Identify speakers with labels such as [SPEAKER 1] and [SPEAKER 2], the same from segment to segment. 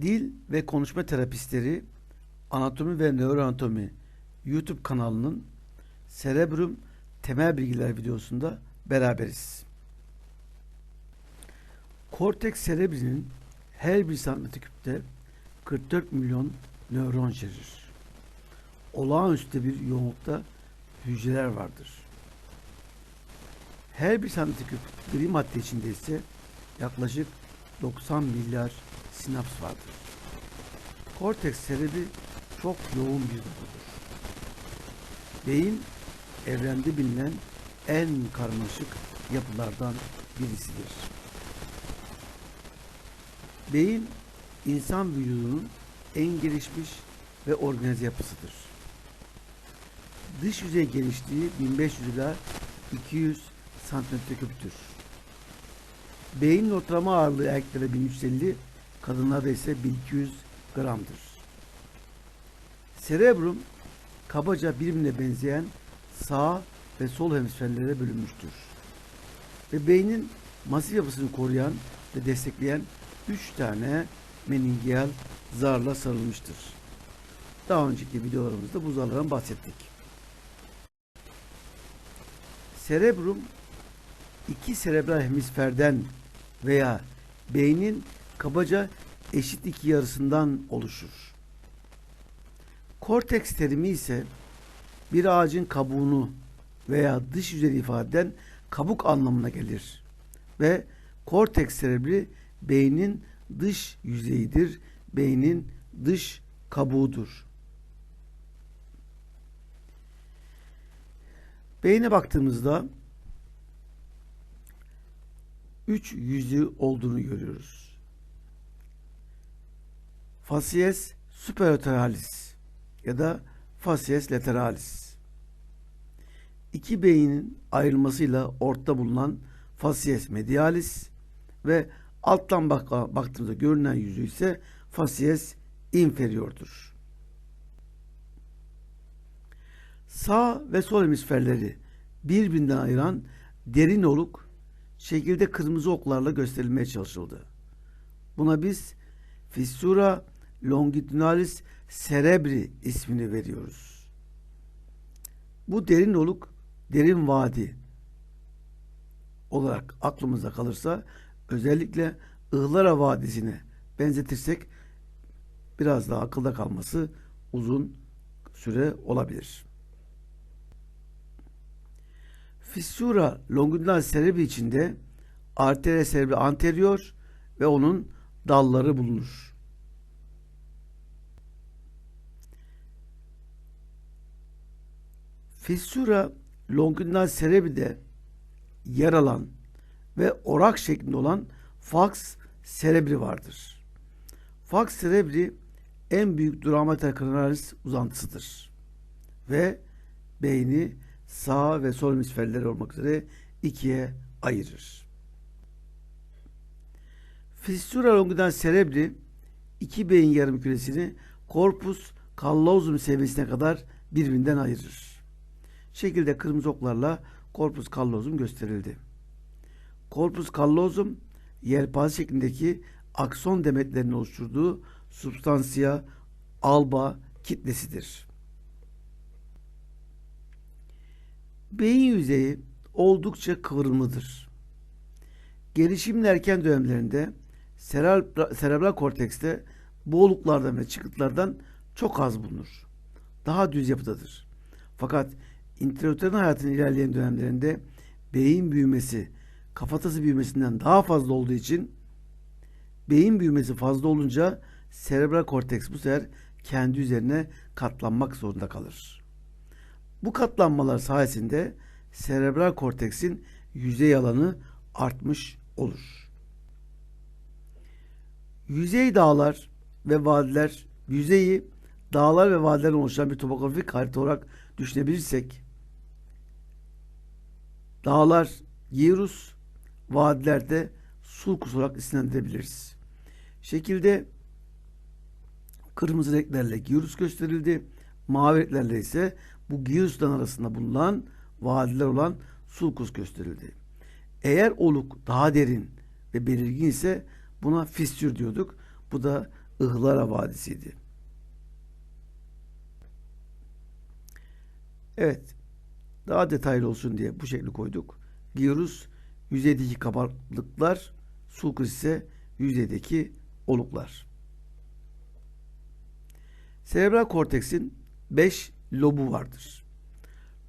[SPEAKER 1] Dil ve Konuşma Terapistleri Anatomi ve Nöroanatomi YouTube kanalının Cerebrum Temel Bilgiler videosunda beraberiz. Korteks cerebri'nin her bir santimetre küpte 44 milyon nöron içerir. Olağanüstü bir yoğunlukta hücreler vardır. Her bir santimetre küp gri madde içinde ise yaklaşık 90 milyar sinaps vardır. Korteks cerebri çok yoğun bir dokudur. Beyin evrende bilinen en karmaşık yapılardan birisidir. Beyin insan vücudunun en gelişmiş ve organize yapısıdır. Dış yüzey genişliği 1500 ila 200 santimetre küptür. Beynin ortalama ağırlığı erkeklerde 1350, kadınlarda ise 1200 gramdır. Cerebrum kabaca birbirine benzeyen sağ ve sol hemisferlere bölünmüştür. Ve beynin masif yapısını koruyan ve destekleyen 3 tane meningeal zarla sarılmıştır. Daha önceki videolarımızda bu zarlardan bahsettik. Cerebrum iki serebral hemisferden veya beynin kabaca eşit iki yarısından oluşur. Korteks terimi ise bir ağacın kabuğunu veya dış yüzeyi ifade eden kabuk anlamına gelir. Ve korteks cerebri beynin dış yüzeyidir, beynin dış kabuğudur. Beyne baktığımızda üç yüzü olduğunu görüyoruz. Facies superlateralis ya da facies lateralis. İki beynin ayrılmasıyla ortada bulunan facies medialis ve alttan bak baktığımızda görünen yüzü ise facies inferiordur. Sağ ve sol hemisferleri birbirinden ayıran derin oluk şekilde kırmızı oklarla gösterilmeye çalışıldı. Buna biz fissura longitudinalis cerebri ismini veriyoruz. Bu derin oluk, derin vadi olarak aklımıza kalırsa özellikle Ihlara Vadisi'ne benzetirsek biraz daha akılda kalması uzun süre olabilir. Fissura longitudinal cerebri içinde arteria cerebri anterior ve onun dalları bulunur. Fissura longitudinal cerebri'de yer alan ve orak şeklinde olan fax cerebri vardır. Fax cerebri en büyük duramater cranialis uzantısıdır. Ve beyni sağ ve sol hemisferleri olmak üzere ikiye ayırır. Fissura longitudinal cerebri iki beyin yarım küresini corpus callosum seviyesine kadar birbirinden ayırır. Şekilde kırmızı oklarla corpus callosum gösterildi. Corpus callosum yelpaze şeklindeki akson demetlerinin oluşturduğu substansiya alba kitlesidir. Beyin yüzeyi oldukça kıvrımlıdır. Gelişimin erken dönemlerinde serebral, serebral kortekste boğuluklardan ve çıkıtlardan çok az bulunur. Daha düz yapıdadır. Fakat intraüterin hayatın ilerleyen dönemlerinde beyin büyümesi kafatası büyümesinden daha fazla olduğu için beyin büyümesi fazla olunca serebral korteks bu sefer kendi üzerine katlanmak zorunda kalır. Bu katlanmalar sayesinde serebral korteksin yüzey alanı artmış olur. Yüzey dağlar ve vadiler, yüzeyi dağlar ve vadilerden oluşan bir topografik harita olarak düşünebilirsek dağlar Girus, vadilerde sulkus olarak isimlendirebiliriz. Şekilde kırmızı renklerle Girus gösterildi. Mavi renklerle ise bu Girus'tan arasında bulunan vadiler olan sulkus gösterildi. Eğer oluk daha derin ve belirgin ise buna fistür diyorduk. Bu da Ihlara Vadisi'ydi. Evet. Daha detaylı olsun diye bu şekli koyduk. Gyrus yüzeydeki kabarıklıklar, sulcus ise yüzeydeki oluklar. Serebral korteksin 5 lobu vardır.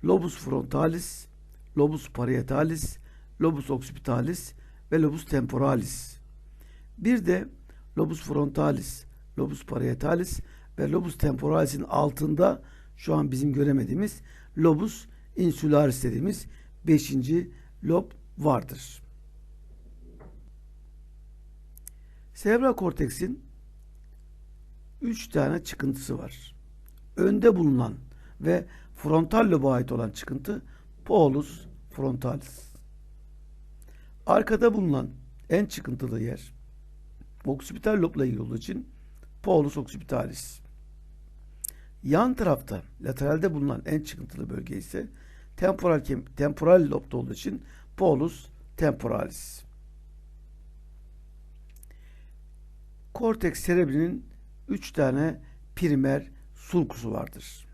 [SPEAKER 1] Lobus frontalis, lobus parietalis, lobus occipitalis ve lobus temporalis. Bir de lobus frontalis, lobus parietalis ve lobus temporalis'in altında şu an bizim göremediğimiz lobus insularis dediğimiz 5. lob vardır. Serebral korteksin 3 tane çıkıntısı var. Önde bulunan ve frontal loba ait olan çıkıntı polus frontalis. Arkada bulunan en çıkıntılı yer oksipital lobla ilgili olduğu için polus occipitalis. Yan tarafta lateralde bulunan en çıkıntılı bölge ise temporal temporal lobda olduğu için polus temporalis. Korteks cerebrinin 3 tane primer sulkusu vardır.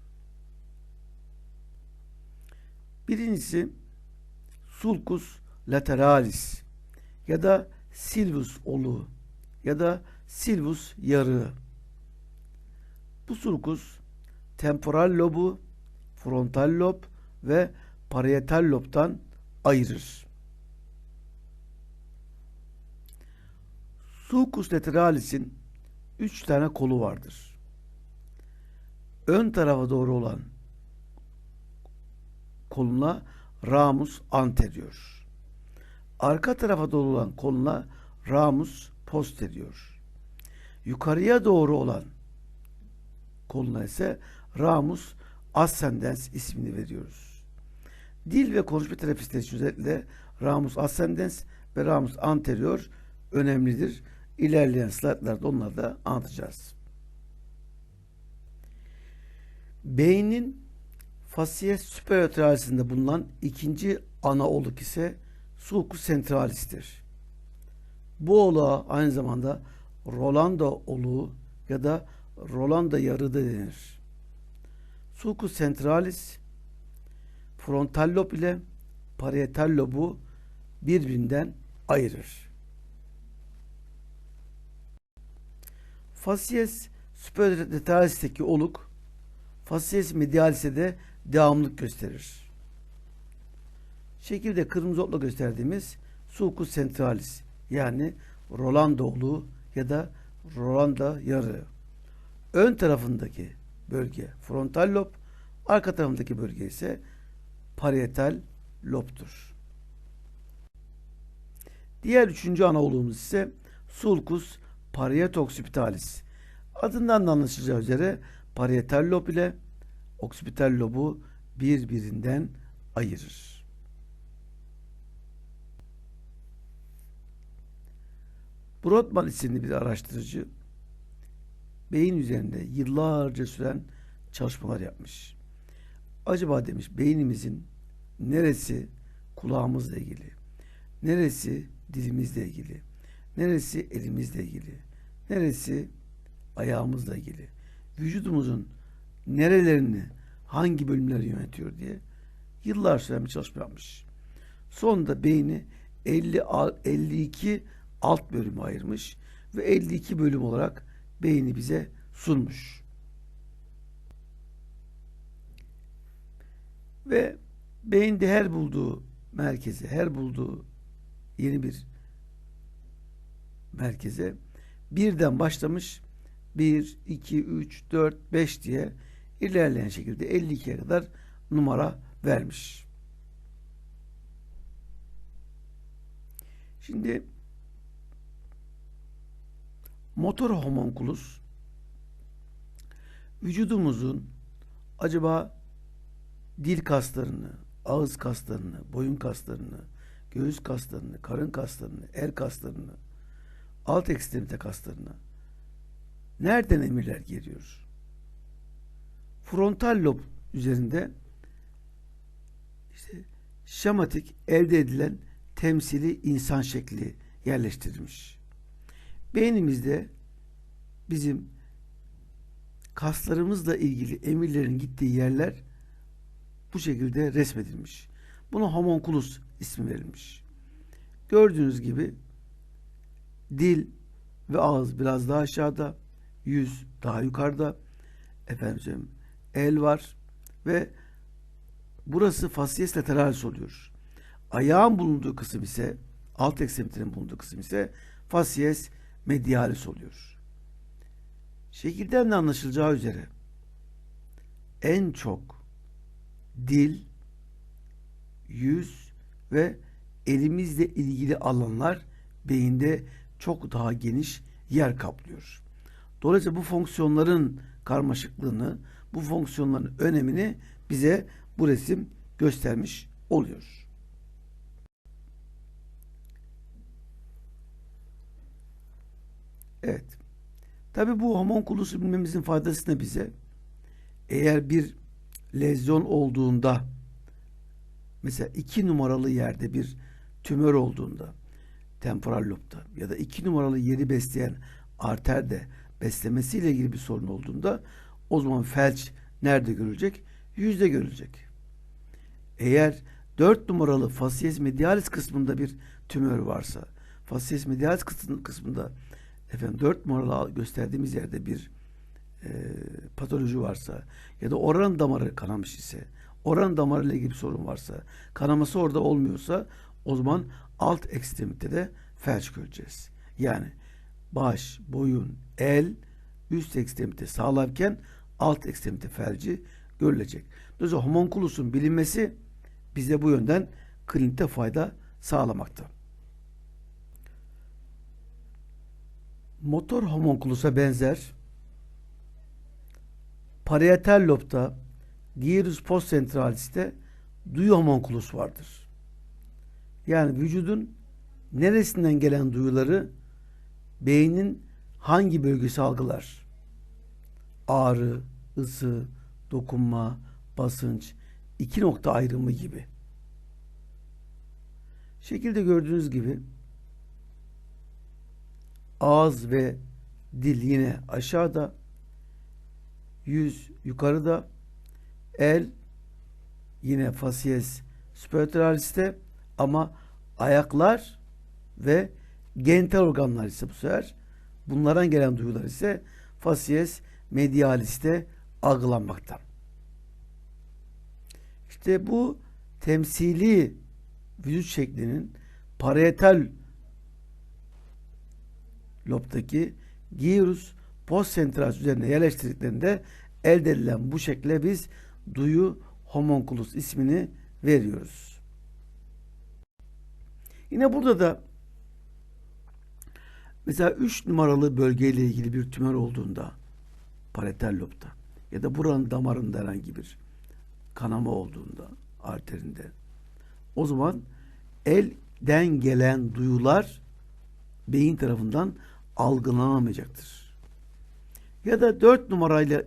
[SPEAKER 1] Birincisi sulcus lateralis ya da silvus oluğu ya da silvus yarığı. Bu sulcus temporal lobu, frontal lob ve parietal lobtan ayırır. Sulcus lateralis'in üç tane kolu vardır. Ön tarafa doğru olan koluna ramus anterior. Arka tarafa doğru olan koluna ramus posterior. Yukarıya doğru olan koluna ise ramus ascendens ismini veriyoruz. Dil ve konuşma terapistleri özellikle ramus ascendens ve ramus anterior önemlidir. İlerleyen slaytlarda onları da anlatacağız. Beynin facies superioralisinde bulunan ikinci ana oluk ise sulcus centralis'tir. Bu oluğa aynı zamanda Rolando oluğu ya da Rolanda yarığı da denir. Sulcus centralis frontal lob ile parietal lobu birbirinden ayırır. Facies superioritaris'teki oluk facies medialis'e de devamlılık gösterir. Şekilde kırmızı otla gösterdiğimiz sulcus centralis yani Rolanda oluğu ya da Rolanda yarığı. Ön tarafındaki bölge frontal lob, arka tarafındaki bölge ise parietal lobtur. Diğer üçüncü ana oluğumuz ise sulcus parietoccipitalis. Adından da anlaşılacağı üzere parietal lob ile oksipital lobu birbirinden ayırır. Brodmann isimli bir araştırıcı beyin üzerinde yıllarca süren çalışmalar yapmış. Acaba demiş beynimizin neresi kulağımızla ilgili, neresi dilimizle ilgili, neresi elimizle ilgili, neresi ayağımızla ilgili, vücudumuzun nerelerini, hangi bölümleri yönetiyor diye yıllar süren bir çalışma yapmış. Sonunda beyni 50 52 alt bölümü ayırmış ve 52 bölüm olarak beyni bize sunmuş. Ve beyinde her bulduğu merkezi, her bulduğu yeni bir merkeze birden başlamış 1, 2, 3, 4, 5 diye ilerleyen şekilde 52'ye kadar numara vermiş. Şimdi motor homunculus vücudumuzun acaba dil kaslarını, ağız kaslarını, boyun kaslarını, göğüs kaslarını, karın kaslarını, el kaslarını, alt ekstremite kaslarını nereden emirler geliyor? Frontal lob üzerinde işte şematik elde edilen temsili insan şekli yerleştirilmiş. Beynimizde bizim kaslarımızla ilgili emirlerin gittiği yerler bu şekilde resmedilmiş. Buna homunculus ismi verilmiş. Gördüğünüz gibi dil ve ağız biraz daha aşağıda, yüz daha yukarıda, efendim el var ve burası facies lateralis oluyor. Ayağın bulunduğu kısım ise alt ekstremitinin bulunduğu kısım ise facies medialis oluyor. Şekilden de anlaşılacağı üzere en çok dil, yüz ve elimizle ilgili alanlar beyinde çok daha geniş yer kaplıyor. Dolayısıyla bu fonksiyonların karmaşıklığını, bu fonksiyonların önemini bize bu resim göstermiş oluyor. Evet. Tabi bu homunculusu bilmemizin faydası ne bize? Eğer bir lezyon olduğunda mesela iki numaralı yerde bir tümör olduğunda temporal lobda ya da iki numaralı yeri besleyen arterde beslemesiyle ilgili bir sorun olduğunda o zaman felç nerede görülecek? Yüzde görülecek. Eğer dört numaralı facies medialis kısmında bir tümör varsa facies medialis kısmında efendim dört numaralı gösterdiğimiz yerde bir e, patoloji varsa ya da oran damarı kanamış ise oran damarı ile ilgili bir sorun varsa kanaması orada olmuyorsa o zaman alt ekstremitede felç göreceğiz. Yani baş, boyun, el üst ekstremite sağlarken alt ekstremite felci görülecek. Dolayısıyla homunculusun bilinmesi bize bu yönden klinikte fayda sağlamakta. Motor homunculusa benzer parietal lobda gyrus postcentralis'te duyu homunculus vardır. Yani vücudun neresinden gelen duyuları beynin hangi bölgesi algılar? Ağrı, ısı, dokunma, basınç, iki nokta ayrımı gibi. Şekilde gördüğünüz gibi ağız ve dil yine aşağıda, yüz yukarıda, el yine facies superioraliste ama ayaklar ve genital organlar ise bu sefer. Bunlardan gelen duyular ise facies medialiste algılanmakta. İşte bu temsili vücut şeklinin parietal lobdaki gyrus postcentralis üzerine yerleştirdiklerinde elde edilen bu şekle biz duyu homunculus ismini veriyoruz. Yine burada da mesela 3 numaralı bölgeyle ilgili bir tümör olduğunda parietal lobda ya da buranın damarında herhangi bir kanama olduğunda arterinde o zaman elden gelen duyular beyin tarafından algılanamayacaktır. Ya da 4 numarayla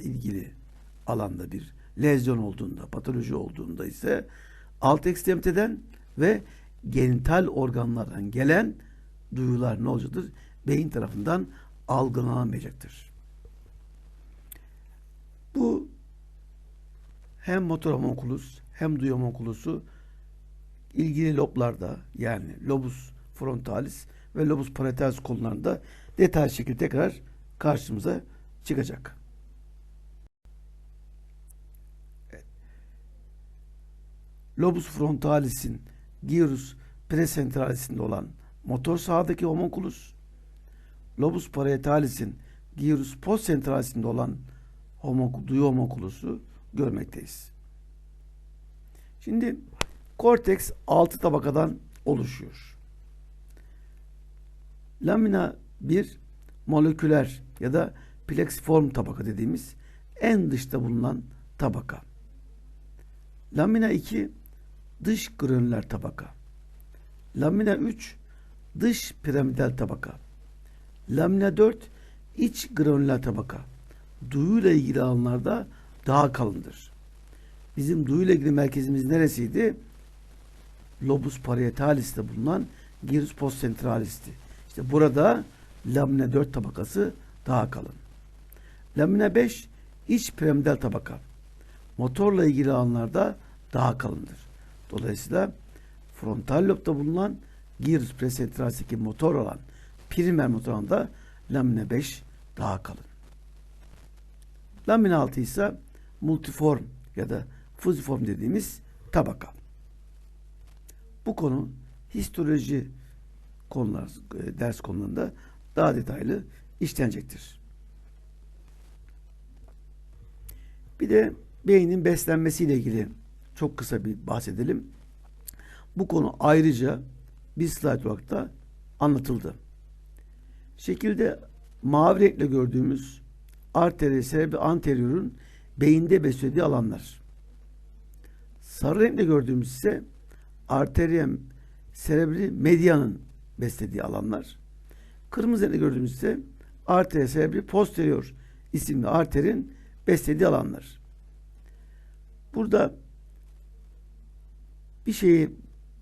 [SPEAKER 1] ilgili alanda bir lezyon olduğunda, patoloji olduğunda ise alt ekstremiteden ve genital organlardan gelen duyular ne olacaktır? Beyin tarafından algılanamayacaktır. Bu hem motor homunculus hem duyu homunculusu ilgili loblarda yani lobus frontalis ve lobus parietalis konularında detaylı şekilde tekrar karşımıza çıkacak. Evet. Lobus frontalis'in gyrus precentralis'inde olan motor sahadaki homunculus, lobus parietalis'in gyrus postcentralis'inde olan homonkul, duyu homunculusu görmekteyiz. Şimdi korteks altı tabakadan oluşuyor. Lamina bir moleküler ya da plexiform tabaka dediğimiz en dışta bulunan tabaka. Lamina 2 dış granüler tabaka. Lamina 3 dış piramidal tabaka. Lamina 4 iç granüler tabaka. Duyuyla ilgili alanlarda daha kalındır. Bizim duyuyla ilgili merkezimiz neresiydi? Lobus parietalis'te bulunan gyrus postcentralis'ti. İşte burada lamina 4 tabakası daha kalın. Lamine 5 iç piramidal tabaka. Motorla ilgili alanlarda daha kalındır. Dolayısıyla frontal lobda bulunan gyrus presentralisteki motor olan primer motor alanında lamine 5 daha kalın. Lamine 6 ise multiform ya da fuziform dediğimiz tabaka. Bu konu histoloji konular, e, ders konularında daha detaylı işlenecektir. Bir de beynin beslenmesiyle ilgili çok kısa bir bahsedelim. Bu konu ayrıca bir slide olarak da anlatıldı. Şekilde mavi renkle gördüğümüz arteri, serebri anteriorun beyinde beslediği alanlar. Sarı renkle gördüğümüz ise arteriyem serebri medianın beslediği alanlar. Kırmızı renkle gördüğümüz ise arteria serebri posterior isimli arterin beslediği alanlar. Burada bir şeyi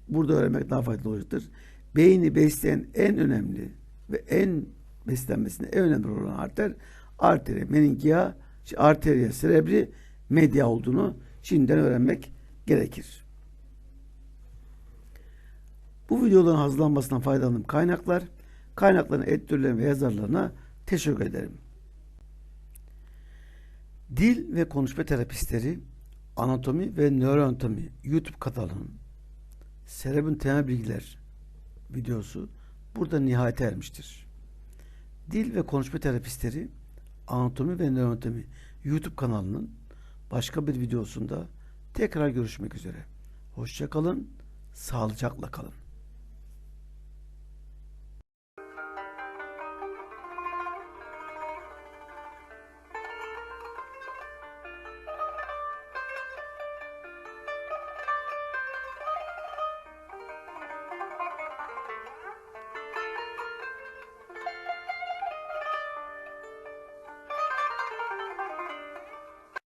[SPEAKER 1] burada öğrenmek daha faydalı olacaktır. Beyni besleyen en önemli ve en beslenmesinde en önemli olan arter arteria meningia, arteria cerebri media olduğunu şimdiden öğrenmek gerekir. Bu videoların hazırlanmasından faydalandığım kaynaklar, kaynakların editörlerine ve yazarlarına teşekkür ederim. Dil ve konuşma terapistleri anatomi ve nöroanatomi YouTube kanalının Serebrin temel bilgiler videosu burada nihayete ermiştir. Dil ve konuşma terapistleri anatomi ve nöroanatomi YouTube kanalının başka bir videosunda tekrar görüşmek üzere. Hoşça kalın, sağlıcakla kalın.